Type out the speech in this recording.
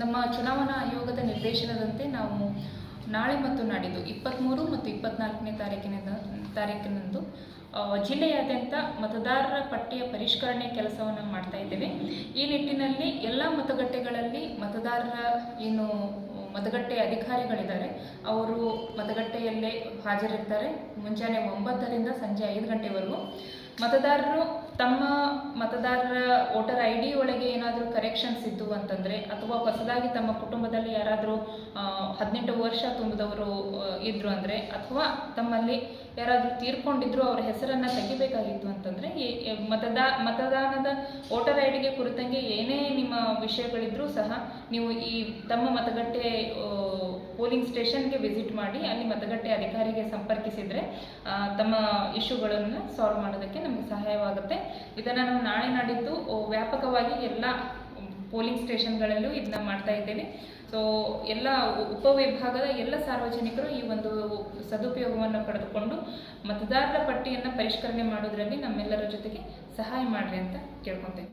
ನಮ್ಮ ಚುನಾವಣಾ ಆಯೋಗದ ನಿರ್ದೇಶನದಂತೆ ನಾವು ನಾಳೆ ಮತ್ತು ನಾಡಿದ್ದು ಇಪ್ಪತ್ತ್ಮೂರು ಮತ್ತು ಇಪ್ಪತ್ನಾಲ್ಕನೇ ತಾರೀಕಿನ ತಾರೀಕಿನಂದು ಜಿಲ್ಲೆಯಾದ್ಯಂತ ಮತದಾರರ ಪಟ್ಟಿಯ ಪರಿಷ್ಕರಣೆ ಕೆಲಸವನ್ನು ಮಾಡ್ತಾ ಇದ್ದೇವೆ. ಈ ನಿಟ್ಟಿನಲ್ಲಿ ಎಲ್ಲ ಮತಗಟ್ಟೆಗಳಲ್ಲಿ ಮತದಾರರ ಏನು, ಮತಗಟ್ಟೆ ಅಧಿಕಾರಿಗಳಿದ್ದಾರೆ. ಅವರು ಮತಗಟ್ಟೆಯಲ್ಲೇ ಹಾಜರಿರ್ತಾರೆ. ಮುಂಜಾನೆ ಒಂಬತ್ತರಿಂದ ಸಂಜೆ ಐದು ಗಂಟೆವರೆಗೂ. ಮತದಾರರು ತಮ್ಮ ಮತದಾರರ ವೋಟರ್ ಐ ಡಿ ಒಳಗೆ ಏನಾದರೂ ಕರೆಕ್ಷನ್ಸ್ ಇದ್ದು ಅಂತಂದರೆ, ಅಥವಾ ಹೊಸದಾಗಿ ತಮ್ಮ ಕುಟುಂಬದಲ್ಲಿ ಯಾರಾದರೂ ಹದಿನೆಂಟು ವರ್ಷ ತುಂಬಿದವರು ಇದ್ದರು ಅಂದರೆ, ಅಥವಾ ತಮ್ಮಲ್ಲಿ ಯಾರಾದರೂ ತೀರ್ಕೊಂಡಿದ್ರು ಅವರ ಹೆಸರನ್ನು ತೆಗಿಬೇಕಾಗಿತ್ತು ಅಂತಂದರೆ ಮತದಾ, ಮತದಾನದ ವೋಟರ್ ಐ ಡಿಗೆ ಕುರಿತಂಗೆ ಏನೇ ನಿಮ್ಮ ವಿಷಯಗಳಿದ್ರೂ ಸಹ ನೀವು ಈ ತಮ್ಮ ಮತಗಟ್ಟೆ ಪೋಲಿಂಗ್ ಸ್ಟೇಷನ್ಗೆ ವಿಸಿಟ್ ಮಾಡಿ ಮತಗಟ್ಟೆ ಅಧಿಕಾರಿಗೆ ಸಂಪರ್ಕಿಸಿದರೆ ತಮ್ಮ ಇಶ್ಯೂಗಳನ್ನು ಸಾಲ್ವ್ ಮಾಡೋದಕ್ಕೆ ನಮಗೆ ಸಹಾಯವಾಗುತ್ತೆ. ಇದನ್ನು ನಾವು ನಾಳೆ ನಾಡಿದ್ದು ವ್ಯಾಪಕವಾಗಿ ಎಲ್ಲ ಪೋಲಿಂಗ್ ಸ್ಟೇಷನ್ಗಳಲ್ಲೂ ಇದನ್ನ ಮಾಡ್ತಾ ಇದ್ದೇವೆ. ಸೊ ಎಲ್ಲ ಉಪವಿಭಾಗದ ಎಲ್ಲ ಸಾರ್ವಜನಿಕರು ಈ ಒಂದು ಸದುಪಯೋಗವನ್ನು ಪಡೆದುಕೊಂಡು ಮತದಾರರ ಪಟ್ಟಿಯನ್ನು ಪರಿಷ್ಕರಣೆ ಮಾಡೋದ್ರಲ್ಲಿ ನಮ್ಮೆಲ್ಲರ ಜೊತೆಗೆ ಸಹಾಯ ಮಾಡ್ರಿ ಅಂತ ಕೇಳ್ಕೊತೇನೆ.